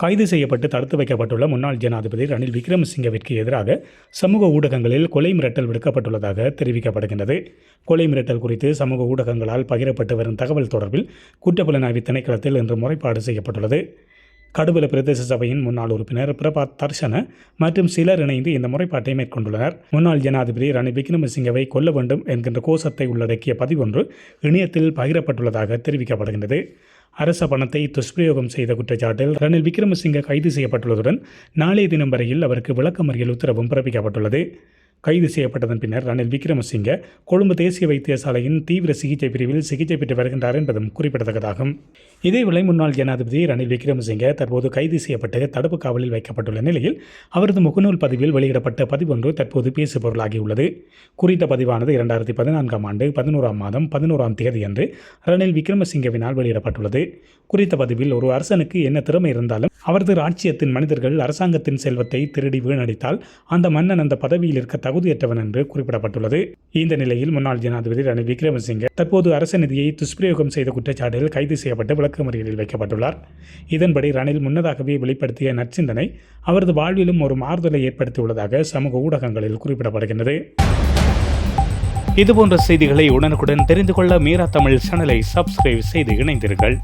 கைது செய்யப்பட்டு தடுத்து வைக்கப்பட்டுள்ள முன்னாள் ஜனாதிபதி ரணில் விக்ரமசிங்கவிற்கு எதிராக சமூக ஊடகங்களில் கொலை மிரட்டல் விடுக்கப்பட்டுள்ளதாக தெரிவிக்கப்படுகின்றது. கொலை மிரட்டல் குறித்து சமூக ஊடகங்களால் பகிரப்பட்டு வரும் தகவல் தொடர்பில் குற்றப்புலனாய்வு திணைக்களத்தில் இன்று முறைப்பாடு செய்யப்பட்டுள்ளது. கடுவல பிரதேச சபையின் முன்னாள் உறுப்பினர் பிரபாத் தர்ஷன மற்றும் சிலர் இணைந்து இந்த முறைப்பாட்டை மேற்கொண்டுள்ளனர். முன்னாள் ஜனாதிபதி ரணில் விக்ரமசிங்கவை கொல்ல வேண்டும் என்கின்ற கோஷத்தை உள்ளடக்கிய பதிவொன்று இணையத்தில் பகிரப்பட்டுள்ளதாக தெரிவிக்கப்படுகின்றது. அரச பணத்தை துஷ்பிரயோகம் செய்த குற்றச்சாட்டில் ரணில் விக்ரமசிங்க கைது செய்யப்பட்டுள்ளதுடன் நாளைய தினம் வரையில் அவருக்கு விளக்கமறியல் உத்தரவும் பிறப்பிக்கப்பட்டுள்ளது. கைது செய்யப்பட்டதன் பின்னர் ரணில் விக்ரமசிங்க கொழும்பு தேசிய வைத்தியசாலையின் தீவிர சிகிச்சை பிரிவில் சிகிச்சை பெற்று வருகின்றார் என்பதும் குறிப்பிடத்தக்கதாகும். இதேவேளை முன்னாள் ஜனாதிபதி ரணில் விக்ரமசிங்க தற்போது கைது செய்யப்பட்டு தடுப்பு காவலில் வைக்கப்பட்டுள்ள நிலையில் அவரது முகநூல் பதிவில் வெளியிடப்பட்ட பதிவொன்று தற்போது பேசுபொருளாகியுள்ளது. குறித்த பதிவானது இரண்டாயிரத்தி பதினான்காம் ஆண்டு பதினோராம் மாதம் பதினோராம் தேதி அன்று ரணில் விக்ரமசிங்கவினால் வெளியிடப்பட்டுள்ளது. குறித்த பதிவில் ஒரு அரசனுக்கு என்ன திறமை இருந்தாலும் அவரது ராஜ்யத்தின் மனிதர்கள் அரசாங்கத்தின் செல்வத்தை திருடி வீணடித்தால் அந்த மன்னன் அந்த பதவியில் இருக்க தகுதியற்றவன் என்று குறிப்பிடப்பட்டுள்ளது. இந்த நிலையில் முன்னாள் ஜனாதிபதி ரணில் விக்ரமசிங்கே தற்போது அரச நிதியை துஷ்பிரயோகம் செய்த குற்றச்சாட்டில் கைது செய்யப்பட்டு விளக்கமறியலில் வைக்கப்பட்டுள்ளார். இதன்படி ரணில் முன்னதாகவே வெளிப்படுத்திய நற்சிந்தனை அவரது வாழ்விலும் ஒரு மாறுதலை ஏற்படுத்தியுள்ளதாக சமூக ஊடகங்களில் குறிப்பிடப்படுகின்றது. இதுபோன்ற செய்திகளை உடனுக்குடன் தெரிந்து கொள்ள மீரா தமிழ் சேனலை சப்ஸ்கிரைப் செய்து இணைந்தீர்கள்